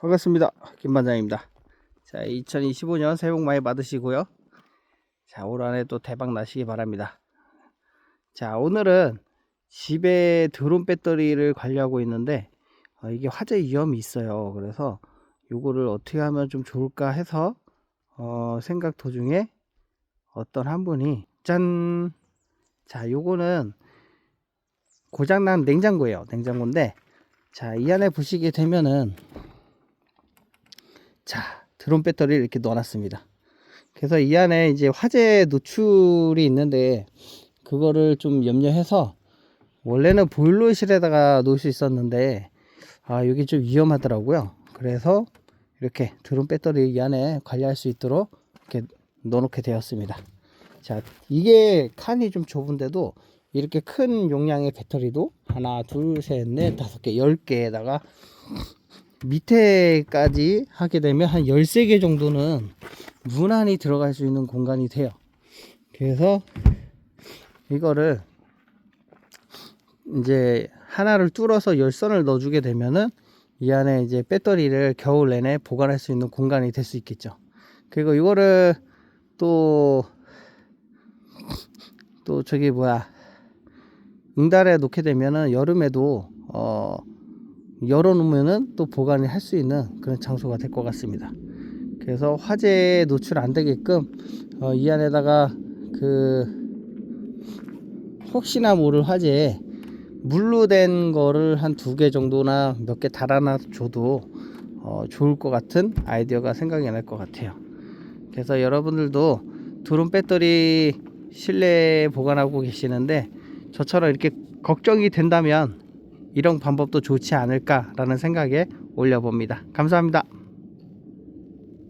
반갑습니다. 김반장입니다. 자, 2025년 새해 복 많이 받으시고요. 자, 올 한 해 또 대박 나시기 바랍니다. 자, 오늘은 집에 드론 배터리를 관리하고 있는데 어, 이게 화재 위험이 있어요. 그래서 요거를 어떻게 하면 좀 좋을까 해서 어, 생각 도중에 어떤 한 분이 짠! 자, 요거는 고장난 냉장고예요. 냉장고인데 자, 이 안에 보시게 되면은 자, 드론 배터리를 이렇게 넣어놨습니다. 그래서 이 안에 이제 화재 노출이 있는데 그거를 좀 염려해서 원래는 보일러실에다가 놓을 수 있었는데 아, 여기 좀 위험하더라고요. 그래서 이렇게 드론 배터리 이 안에 관리할 수 있도록 이렇게 넣어놓게 되었습니다. 자, 이게 칸이 좀 좁은데도 이렇게 큰 용량의 배터리도 하나, 둘, 셋, 넷, 다섯 개, 열 개에다가 밑에까지 하게 되면 한 13개 정도는 무난히 들어갈 수 있는 공간이 돼요. 그래서 이거를 이제 하나를 뚫어서 열선을 넣어주게 되면은 이 안에 이제 배터리를 겨울 내내 보관할 수 있는 공간이 될 수 있겠죠. 그리고 이거를 또, 또 저기 뭐야, 응달에 놓게 되면은 여름에도 어, 열어놓으면은 또 보관을 할 수 있는 그런 장소가 될 것 같습니다. 그래서 화재 노출 안 되게끔 어, 이 안에다가 그 혹시나 모를 화재에 물로 된 거를 한 두 개 정도나 몇 개 달아놔 줘도 어, 좋을 것 같은 아이디어가 생각이 날 것 같아요. 그래서 여러분들도 드론 배터리 실내에 보관하고 계시는데 저처럼 이렇게 걱정이 된다면 이런 방법도 좋지 않을까라는 생각에 올려봅니다. 감사합니다.